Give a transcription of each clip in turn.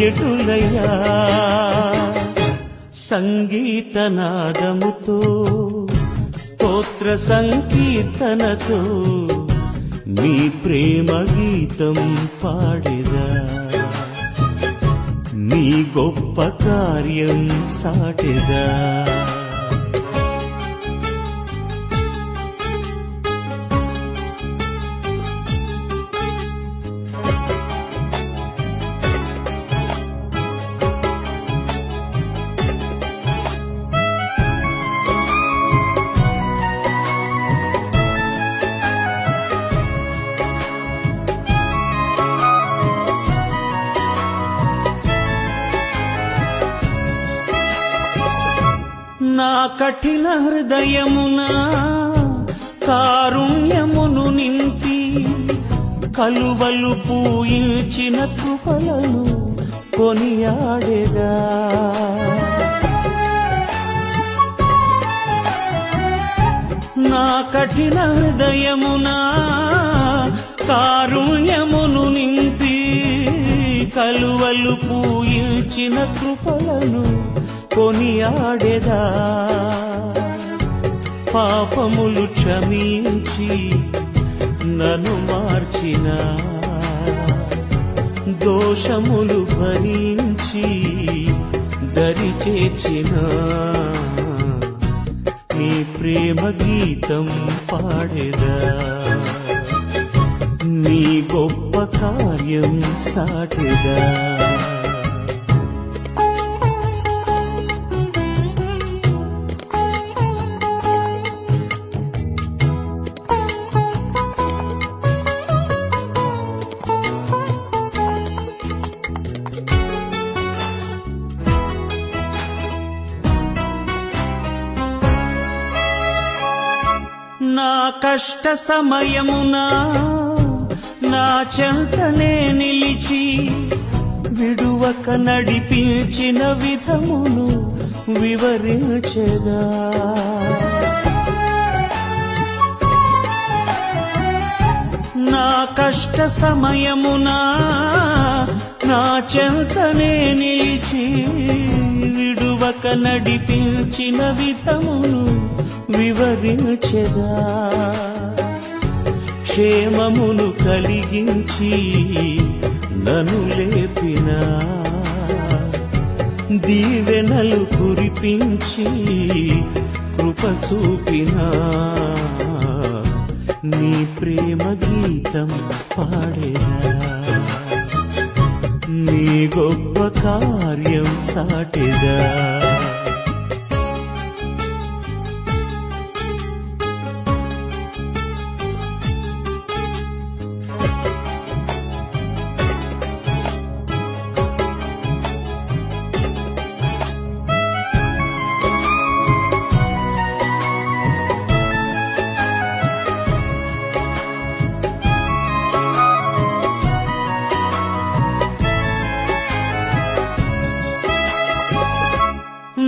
ఎటులయ్యా? సంగీతనాదముతో స్తోత్ర సంకీర్తనతో నీ ప్రేమ గీతం పాడేదా? నీ గొప్ప కార్యం సాటిదా? నా కఠిన హృదయమున కారుణ్యమును నింపి కలువలు పూయించిన కృపలను కొనియాడేదా. నా కఠిన హృదయమున కారుణ్యమును నింపి కలువలు పూయించిన కృపలను కొనియాడేదా? పాపములు క్షమించి నన్ను మార్చిన. దోషములు భరించి దరి చేర్చిన. నీ ప్రేమ గీతం పాడేదా? నీ గొప్ప కార్యం సాటిదా? నా కష్ట సమయమున నా చెంతనే నిలిచి విడువక నడిపించిన విధమును వివరించగా నా కష్ట సమయమున నా చెంతనే నిలిచి విడువక నడిపించిన విధమును వివరించెదా. క్షేమమును కలిగించి నను లేపిన. దీవెనలు కురిపించి కృప చూపిన. నీ ప్రేమ గీతం పాడేదా నీ గొప్ప కార్యం సాటిదా.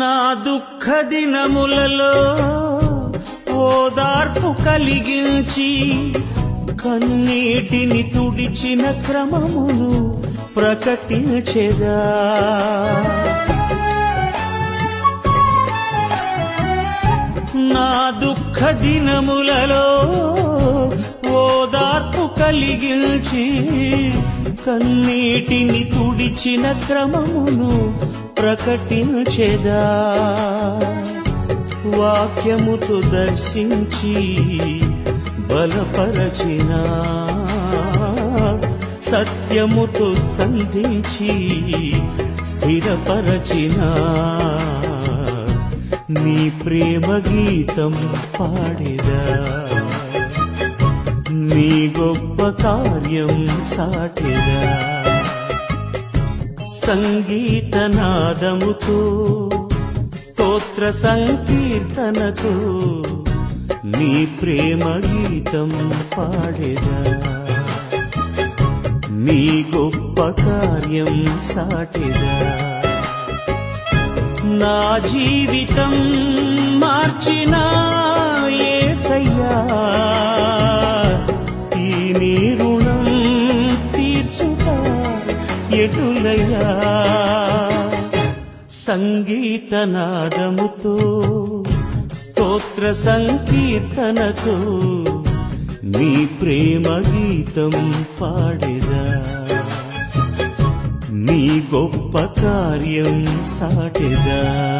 నా దుఃఖ దినములలో ఓదార్పు కలిగించి కన్నీటిని తుడిచిన క్రమమును ప్రకటించెదా. నా దుఃఖ దినములలో ఓదార్పు కలిగించి కన్నీటిని తుడిచిన క్రమమును ప్రకటించెదా? వాక్యముతో దర్శించి బలపరచిన? సత్యముతో సంధించి స్థిరపరచిన? నీ ప్రేమ గీతం పాడేదా? నీ గొప్ప కార్యం సాటిదా? సంగీతనాదముతో స్తోత్ర సంకీర్తనతో నీ ప్రేమ గీతం పాడేదా. నీ గొప్ప కార్యం సాటేదా. నా జీవితం మార్చినా ఏసయ్యా. ఎటులయ్యా సంగీతనాదముతో స్తోత్ర సంకీర్తనతో నీ ప్రేమ గీతం పాడేదా? నీ గొప్ప కార్యం సాటెదా?